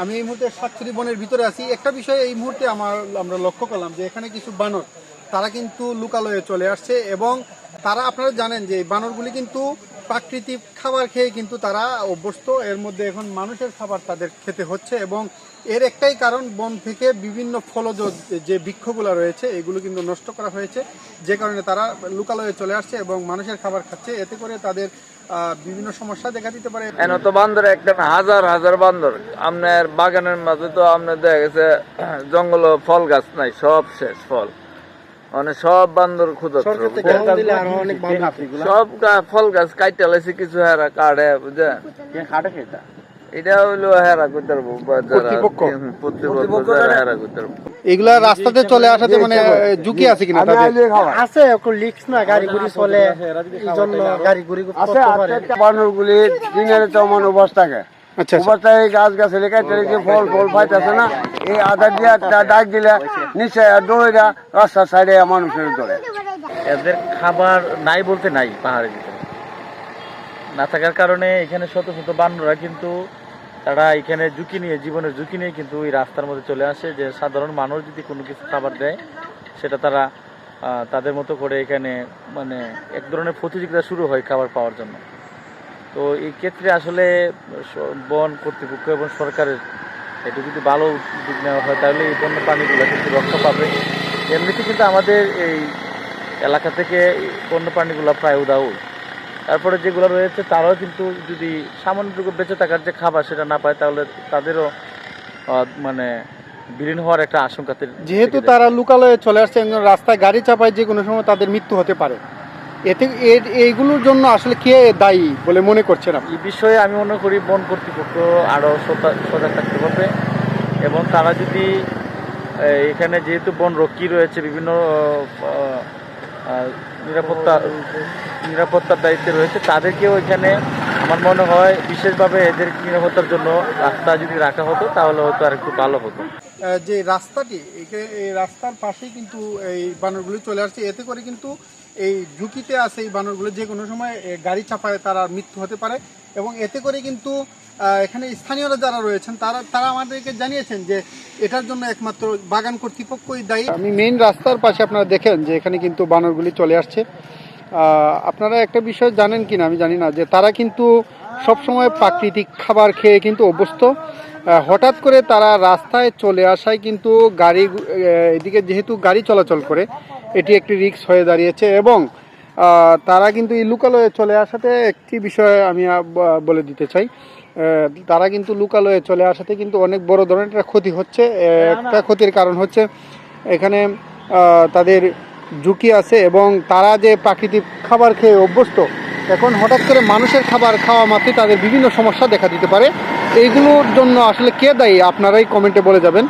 আমি এই মুহূর্তে সাতচুরি বনের ভিতরে আছি। একটা বিষয় এই মুহূর্তে আমার আমরা লক্ষ্য করলাম যে এখানে কিছু বানর, তারা কিন্তু লুকালয়ে চলে আসছে এবং তারা আপনারা জানেন যে বানরগুলি কিন্তু প্রাকৃতিক খাবার খেয়ে কিন্তু তারা অভ্যস্ত। এর মধ্যে এখন মানুষের খাবার তাদের খেতে হচ্ছে এবং এর একটাই কারণ, বন থেকে বিভিন্ন ফলজ যে বৃক্ষগুলো রয়েছে, এগুলো কিন্তু নষ্ট করা হয়েছে। যে কারণে তারা লুকালয়ে চলে আসছে এবং মানুষের খাবার খাচ্ছে। এতে করে তাদের বিভিন্ন সমস্যা দেখা দিতে পারে। তো বান্দর একটা হাজার হাজার বান্দর। আপনার বাগানের মাঝে তো আপনার দেখা গেছে, জঙ্গল ফল গাছ নাই, সব শেষ ফল। মানে সব বান্দর সব ফল গাছ কাইতে লাইছে কিছু হেরা কাটে বুঝছেন? এটা? হইল হেরা এগুলা রাস্তাতে চলে আসাতে মানে ঝুঁকি আছে কিনা আছে একটু লিক্স না গাড়ি গুড়ি চলে এই জন্য গাড়ি গুড়ি আছে বানর গুলি দিনের তেমন অবস্থাকে আচ্ছা আচ্ছা। অবস্থায় এই গাছ গাছে লেখা যে ফল ফল পাইতেছে না। এই আধা দিয়ে ডাক দিলে নিচে দৌড়ে রাস্তার সাইডে মানুষের ধরে এদের খাবার নাই বলতে নাই পাহাড়ের ভিতরে। না থাকার কারণে এখানে শত শত কিন্তু তারা এখানে ঝুঁকি নিয়ে জীবনের ঝুঁকি নিয়ে কিন্তু ওই রাস্তার মধ্যে চলে আসে যে সাধারণ মানুষ যদি কোনো কিছু খাবার দেয় সেটা তারা আহ, তাদের মতো করে এখানে মানে এক ধরনের প্রতিযোগিতা শুরু হয় খাবার পাওয়ার জন্য। তো এই ক্ষেত্রে আসলে বন কর্তৃপক্ষ এবং সরকারের একটু যদি ভালো উদ্যোগ নেওয়া হয় তাহলে এই বন্য প্রাণীগুলো কিন্তু রক্ষা পাবে। এমনিতে কিন্তু আমাদের এই এলাকা থেকে বন্য প্রাণীগুলো প্রায় উদাও তারপরে যেগুলো রয়েছে তারাও কিন্তু যদি সামান্যটুকু বেঁচে থাকার যে খাবার সেটা না পায় তাহলে তাদেরও মানে বিলীন হওয়ার একটা আশঙ্কাতে যেহেতু তারা লুকালয়ে চলে আসছে একজন রাস্তায় গাড়ি চাপায় যে কোনো সময় তাদের মৃত্যু হতে পারে। এতে এর- এইগুলোর জন্য আসলে কে দায়ী বলে মনে করছেন আপনি? এই বিষয়ে আমি মনে করি বন কর্তৃপক্ষ আরও সজাগ থাকতে হবে এবং তারা যদি এখানে যেহেতু বন রক্ষী রয়েছে বিভিন্ন নিরাপত্তা নিরাপত্তার দায়িত্বে রয়েছে তাদেরকেও এখানে আমার মনে হয় বিশেষভাবে এদের নিরাপত্তার জন্য রাস্তা যদি রাখা হতো তাহলে হয়তো আর একটু ভালো হতো। যে রাস্তাটি এই রাস্তার পাশেই কিন্তু এই বানরগুলি চলে আসছে। এতে করে কিন্তু এই ঝুঁকিতে আছে এই বানরগুলো, যে কোনো সময় গাড়ি চাপায় তারা মৃত্যু হতে পারে। এবং এতে করে কিন্তু এখানে স্থানীয়রা যারা রয়েছেন, তারা তারা আমাদেরকে জানিয়েছেন যে এটার জন্য একমাত্র বাগান কর্তৃপক্ষই দায়ী। আমি মেইন রাস্তার পাশে আপনারা দেখেন যে এখানে কিন্তু বানরগুলি চলে আসছে। আপনারা একটা বিষয় জানেন কি না আমি জানি না, যে তারা কিন্তু সবসময় প্রাকৃতিক খাবার খেয়ে কিন্তু অভ্যস্ত। হঠাৎ করে তারা রাস্তায় চলে আসায় কিন্তু গাড়ি এদিকে যেহেতু গাড়ি চলাচল করে এটি একটি রিস্ক হয়ে দাঁড়িয়েছে এবং তারা কিন্তু এই লুকালয়ে চলে আসাতে একটি বিষয় আমি বলে দিতে চাই। তারা কিন্তু লুকালয়ে চলে আসাতে কিন্তু অনেক বড় ধরনের একটা ক্ষতি হচ্ছে। একটা ক্ষতির কারণ হচ্ছে এখানে তাদের ঝুঁকি আছে এবং তারা যে প্রাকৃতিক খাবার খেয়ে অভ্যস্ত এখন হঠাৎ করে মানুষের খাবার খাওয়া মাত্রই তাদের বিভিন্ন সমস্যা দেখা দিতে পারে। এইগুলোর জন্য আসলে কে দায়ী? আপনারাই কমেন্টে বলে যাবেন।